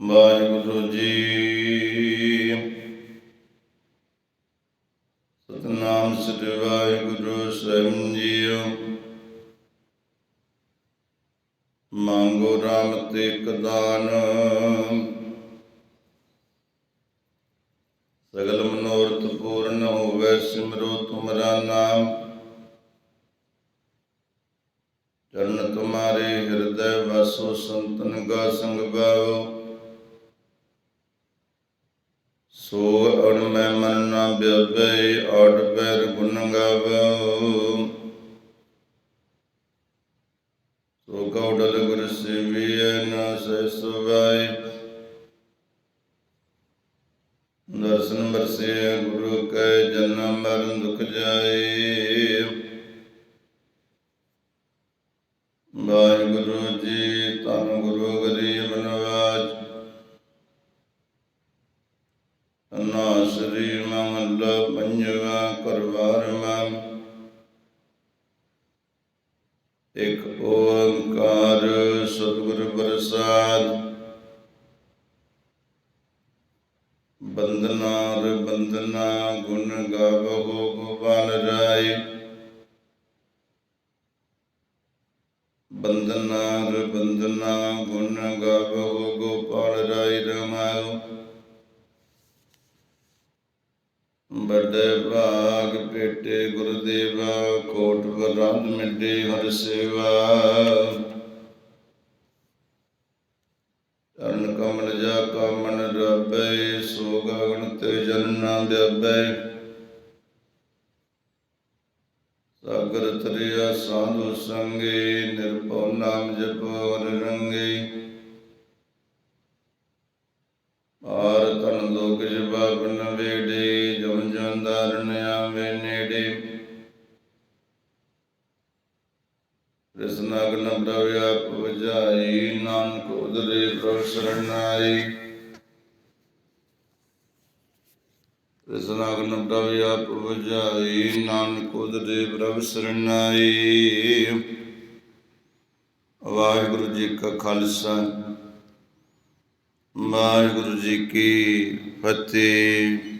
ਵਾਹਿਗੁਰੂ ਜੀ। ਸਤਨਾਮ ਸ੍ਰੀ ਵਾਹਿਗੁਰੂ ਸਾਹਿਬ ਜੀਓ। ਮੰਗੋ ਰਾਮ ਤੇ ਕਦਾਨ ਸਗਲ ਮਨੋਰਥ ਪੂਰਨ ਹੋਵੇ ਸਿਮਰੋ ਤੁਮਰਾ ਨਾਮ। ਚਰਨ ਤੁਮਾਰੇ ਹਿਰਦੈ ਵਸੋ ਸੰਤਨ ਕਾ ਸੰਗ ਬਾਵੋ ਸੋ ਅਣ ਮਨ ਨਾ ਬਿਆਵੇ ਆੜ ਪੈਰ ਗੁਣ ਗਾਵੋ। ਸੋ ਕਉਡਲ ਗੁਰ ਸੇਵੀਐ ਨਾ ਸਹਿ ਸੁਭਾਈ ਦਰਸ਼ਨ ਬਰਸੇ ਗੁਰੂ ਕੈ, ਜਨਮ ਮਰਨ ਦੁਖ ਜਾਏ। ਵਾਹਿਗੁਰੂ ਜੀ, ਧੰਨ ਨਾ ਸ੍ਰੀ ਮਹੱਲਾ ਪੰਜਵਾ ਕਰਵਾਰ ਮਨ ਇਕ ਓੰਕਾਰ ਸਤਿਗੁਰ ਪ੍ਰਸਾਦ ਬੰਦਨਾ ਰ ਬੰਦਨਾ ਗੁਣ ਗਾਵੋ ਗੋਪਾਲ ਰਾਏ। ਬੰਦਨਾ ਰ ਬੰਦਨਾ ਗੁਣ ਗਾਵੋ ਗੋਪਾਲ ਰਾਏ, ਰਮਾਓ। ਬੜੇ ਭਾਗ ਪੇਟੇ ਗੁਰਦੇਵਾ, ਕੋਟ ਵਰੰਦ ਮਿੱਡੇ ਹਰ ਸੇਵਾ। ਚਰਨ ਕਮਲ ਜਾ ਕਾ ਮਨ ਸੋ ਗਗਨ ਤੇ ਜਨਨਾ ਵਿਅਬੈ ਸਾਗਰ ਤਰਿਆ ਸਾਧੂ ਸੰਗੇ, ਨਿਰਭਉ ਨਾਮ ਜਪੋ ਹਰਿ ਰੰਗੇ। ਆਰ ਤਨ ਲੋਕ ਜਬਾਬ ਨਵੇੜੇ ਜਮ ਆਵੇ ਨੇੜੇ ਰਸਨਾਗਨ ਪ੍ਰਵਿਆ ਪਵਜਾਈ ਨਾਨਕ ਉਦਰੇ ਪ੍ਰਭ ਸਰਣਾਈ ਰਸਨਾਗਨ ਪ੍ਰਵਿਆ ਪਵਜਾਈ ਨਾਨਕ ਉਦਰੇ ਪ੍ਰਭ ਸਰਣਾਈ ਵਾਹਿਗੁਰੂ ਜੀ ਕਾ ਖਾਲਸਾ, ਵਾਹਿਗੁਰੂ ਜੀ ਕੀ ਫਤਿਹ।